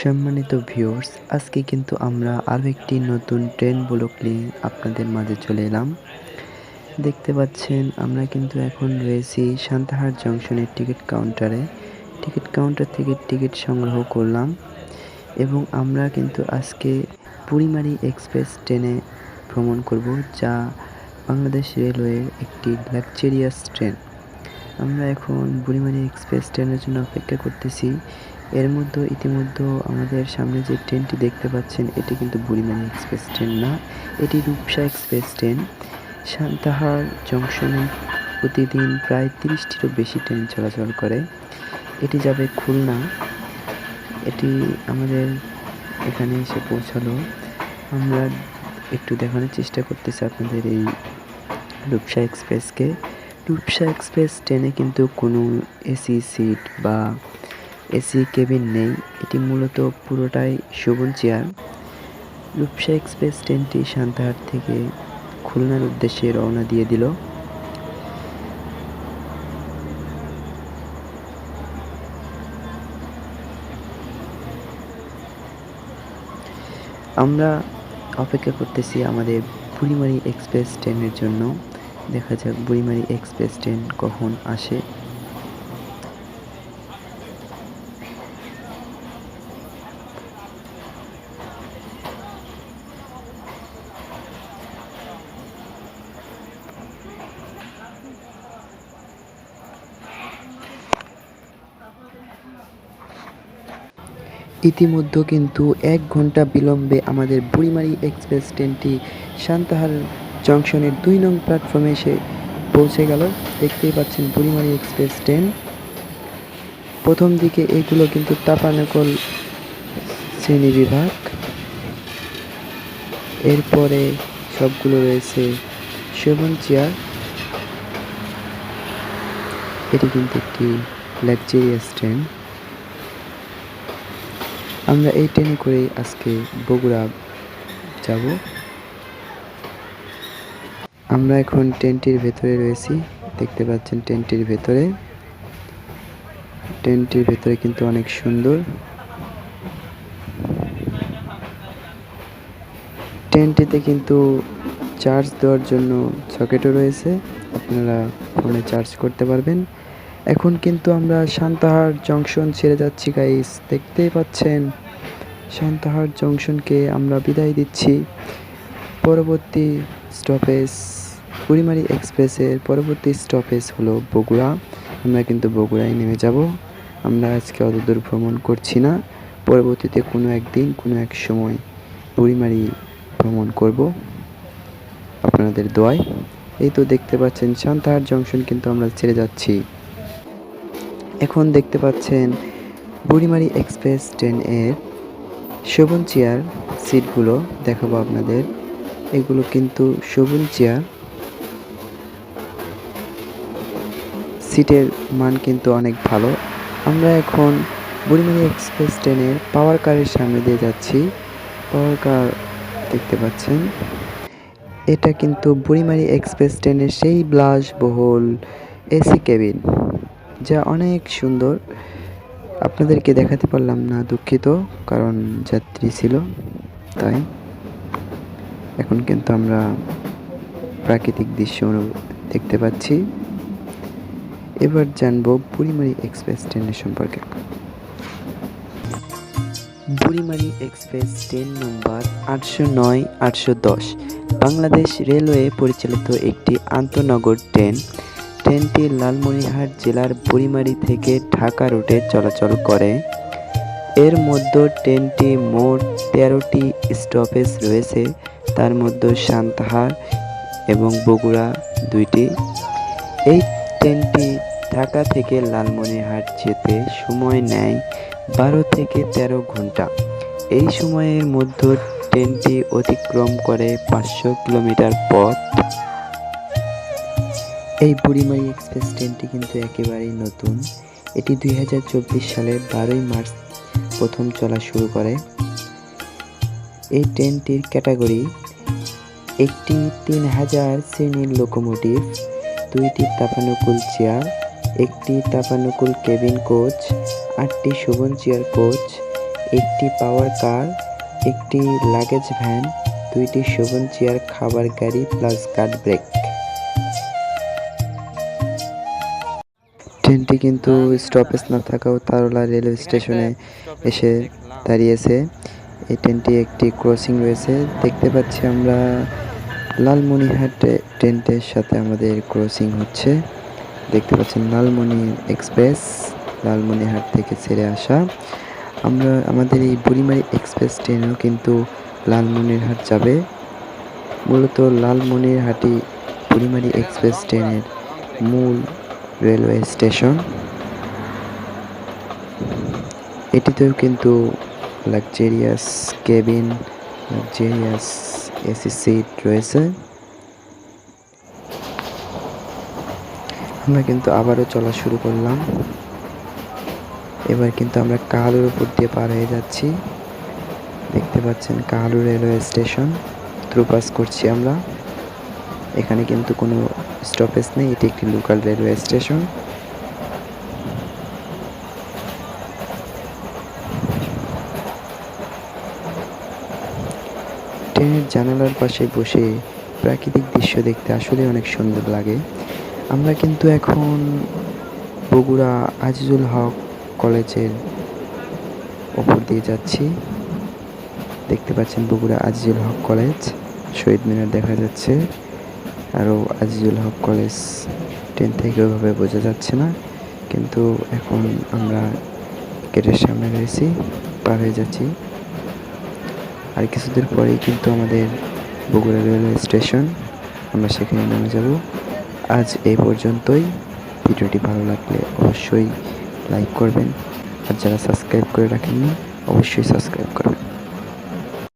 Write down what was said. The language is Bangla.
সম্মানিত ভিউয়ার্স আজকে কিন্তু আমরা আরও একটি নতুন ট্রেন ব্লক নিয়ে আপনাদের মাঝে চলে এলাম। দেখতে পাচ্ছেন, আমরা কিন্তু এখন রয়েছি সান্তাহার জংশনের টিকিট কাউন্টারে টিকিট কাউন্টার থেকে টিকিট সংগ্রহ করলাম এবং আমরা কিন্তু আজকে পুরীমারি এক্সপ্রেস ট্রেনে ভ্রমণ করব, যা বাংলাদেশ রেলওয়ের একটি লাক্সারিয়াস ট্রেন আমরা এখন বুড়িমারি এক্সপ্রেস ট্রেনের জন্য অপেক্ষা করতেছি। এর মধ্যে ইতিমধ্যে আমাদের সামনে যে ট্রেনটি দেখতে পাচ্ছেন, এটি কিন্তু বুড়িমারি এক্সপ্রেস ট্রেন না, এটি রূপসা এক্সপ্রেস ট্রেন। সান্তাহার জংশনে প্রতিদিন প্রায় তিরিশটিরও বেশি ট্রেন চলাচল করে। এটি যাবে খুলনা। এটি আমাদের এখানে এসে পৌঁছালো। আমরা একটু দেখানোর চেষ্টা করতেছি আপনাদের এই রূপসা এক্সপ্রেসকে। রূপসা এক্সপ্রেস ট্রেনে কিন্তু কোনো এসি সিট বা এসি কেবিন নেই। এটি মূলত পুরোটাই শোভন চেয়ার। রূপসা এক্সপ্রেস ট্রেনটি সান্তাহার থেকে খুলনার উদ্দেশ্যে রওনা দিয়ে দিল। আমরা অপেক্ষা করতেছি আমাদের বুড়িমারি এক্সপ্রেস ট্রেনের জন্য। দেখা যাক বুড়িমারি এক্সপ্রেস ট্রেন কখন আসে। ইতিমধ্যে কিন্তু এক ঘণ্টা বিলম্বে আমাদের বুড়িমারি এক্সপ্রেস ট্রেনটি সান্তাহার জংশনের দুই নং প্ল্যাটফর্মে এসে পৌঁছে গেল। দেখতেই পাচ্ছেন বুড়িমারি এক্সপ্রেস ট্রেন। প্রথম দিকে এগুলো কিন্তু টাপানকল শ্রেণি বিভাগ। এরপরে সবগুলো রয়েছে শোভন চেয়ার। এটি কিন্তু একটি লাক্সারিয়াস ট্রেন। আমরা এই ট্রেনে করে আজকে বগুড়া যাব। আমরা এখন ট্রেনটির ভেতরে রয়েছি। দেখতে পাচ্ছেন ট্রেনটির ভেতরে। ট্রেনটির ভেতরে কিন্তু অনেক সুন্দর। ট্রেনটিতে কিন্তু চার্জ দেওয়ার জন্য সকেটও রয়েছে। আপনারা ফোনে চার্জ করতে পারবেন। এখন কিন্তু আমরা সান্তাহার জংশন ছেড়ে যাচ্ছি গাইস দেখতেই পাচ্ছেন সান্তাহার জংশনকে আমরা বিদায় দিচ্ছি। পরবর্তী স্টপেজ পুরিমারি এক্সপ্রেসের পরবর্তী স্টপেজ হলো বগুড়া। আমরা কিন্তু বগুড়ায় নেমে যাব। আমরা আজকে অত দূর ভ্রমণ করছি না। পরবর্তীতে কোনো একদিন, কোনো এক সময় বুড়িমারি ভ্রমণ করব। আপনাদের দোয়ায়। এই তো দেখতে পাচ্ছেন সান্তাহার জংশন কিন্তু আমরা ছেড়ে যাচ্ছি। এখন দেখতে পাচ্ছেন বুড়িমারি এক্সপ্রেস ট্রেন এর শোভন চেয়ার সিটগুলো দেখাবো আপনাদের। এগুলো কিন্তু শোভন চেয়ার। সিটের মান কিন্তু অনেক ভালো। আমরা এখন বুড়িমারি এক্সপ্রেস ট্রেনের পাওয়ার কারের সামনে দিয়ে যাচ্ছি। পাওয়ার কার দেখতে পাচ্ছেন। এটা কিন্তু বুড়িমারি এক্সপ্রেস ট্রেনের সেই বহুল এসি কেবিন। যা অনেক সুন্দর। আপনাদেরকে দেখাতে পারলাম না দুঃখিত, কারণ যাত্রী ছিল, তাই এখন কিন্তু আমরা প্রাকৃতিক দৃশ্য দেখতে পাচ্ছি। এবার জানব বুড়িমারি এক্সপ্রেস ট্রেনের সম্পর্কে। বুড়িমারি এক্সপ্রেস ট্রেন নম্বর আটশো নয়, আটশো দশ, বাংলাদেশ রেলওয়ে পরিচালিত একটি আন্তনগর ট্রেন। ট্রেনটি লালমনিরহাট জেলার বুড়িমারি থেকে ঢাকা রুটে চলাচল করে। এর মধ্যে ট্রেনটি মোট তেরোটি স্টপেজ রয়েছে, তার মধ্যে সান্তাহার এবং বগুড়া দুইটি। এই ট্রেনটি ঢাকা থেকে লালমনিরহাট যেতে সময় নেয় বারো থেকে ১৩ ঘণ্টা। এই সময়ের মধ্যে ট্রেনটি অতিক্রম করে পাঁচশো কিলোমিটার পথ এই বুড়িমারি এক্সপ্রেস ট্রেনটি কিন্তু একেবারেই নতুন। এটি দুই হাজার চব্বিশ সালের বারোই মার্চ প্রথম চলা শুরু করে। এই ট্রেনটির ক্যাটাগরি একটি তিন হাজার শ্রেণির লোকোমোটিভ, দুইটি তাপানুকুল চেয়ার, একটি তাপানুকুল কেবিন কোচ, আটটি শোভন চেয়ার কোচ, একটি পাওয়ার কার, একটি লাগেজ ভ্যান, দুইটি শোভন চেয়ার, খাবার গাড়ি প্লাস গার্ড ব্রেক। ট্রেনটি কিন্তু স্টপেজ না থাকাও তারলা রেলওয়ে স্টেশনে এসে দাঁড়িয়েছে। এই ট্রেনটি একটি ক্রসিং রয়েছে। দেখতে পাচ্ছি আমরা লালমনিরহাট ট্রেনটির সাথে আমাদের ক্রসিং হচ্ছে। দেখতে পাচ্ছেন লালমনি এক্সপ্রেস লালমনিরহাট থেকে ছেড়ে আসা। আমরা, আমাদের এই বুড়িমারি এক্সপ্রেস ট্রেনও কিন্তু লালমনিরহাট যাবে। মূলত লালমনিরহাটই বুড়িমারি এক্সপ্রেস ট্রেনের মূল রেলওয়ে স্টেশন। এটিতেও কিন্তু luxurious cabin luxurious AC seat রয়েছে। আমরা কিন্তু আবারও চলা শুরু করলাম। এবার কিন্তু আমরা কাহালুর উপর দিয়ে পার হয়ে যাচ্ছি। দেখতে পাচ্ছেন Kahalu railway station. Through pass করছি আমরা। এখানে কিন্তু কোনো স্টপেজ নেই। এটি একটি লোকাল রেলওয়ে স্টেশন ট্রেনের জানালার পাশে বসে প্রাকৃতিক দৃশ্য দেখতে আসলে অনেক সুন্দর লাগে। আমরা কিন্তু এখন বগুড়া আজিজুল হক কলেজের ওপর দিয়ে যাচ্ছি। দেখতে পাচ্ছেন বগুড়া আজিজুল হক কলেজ। শহীদ মিনার দেখা যাচ্ছে। আরও আজিজুল হক কলেজ ট্রেন থেকে ওইভাবে বোঝা যাচ্ছে না। কিন্তু এখন আমরা গেটের সামনে রয়েছি, পার হয়ে যাচ্ছি। আর কিছুদূর পরেই কিন্তু আমাদের বগুড়া রেলওয়ে স্টেশন, আমরা সেখানে নেমে যাব। আজ এই পর্যন্তই। ভিডিওটি ভালো লাগলে অবশ্যই লাইক করবেন। আর যারা সাবস্ক্রাইব করে রাখেননি, অবশ্যই সাবস্ক্রাইব করবেন।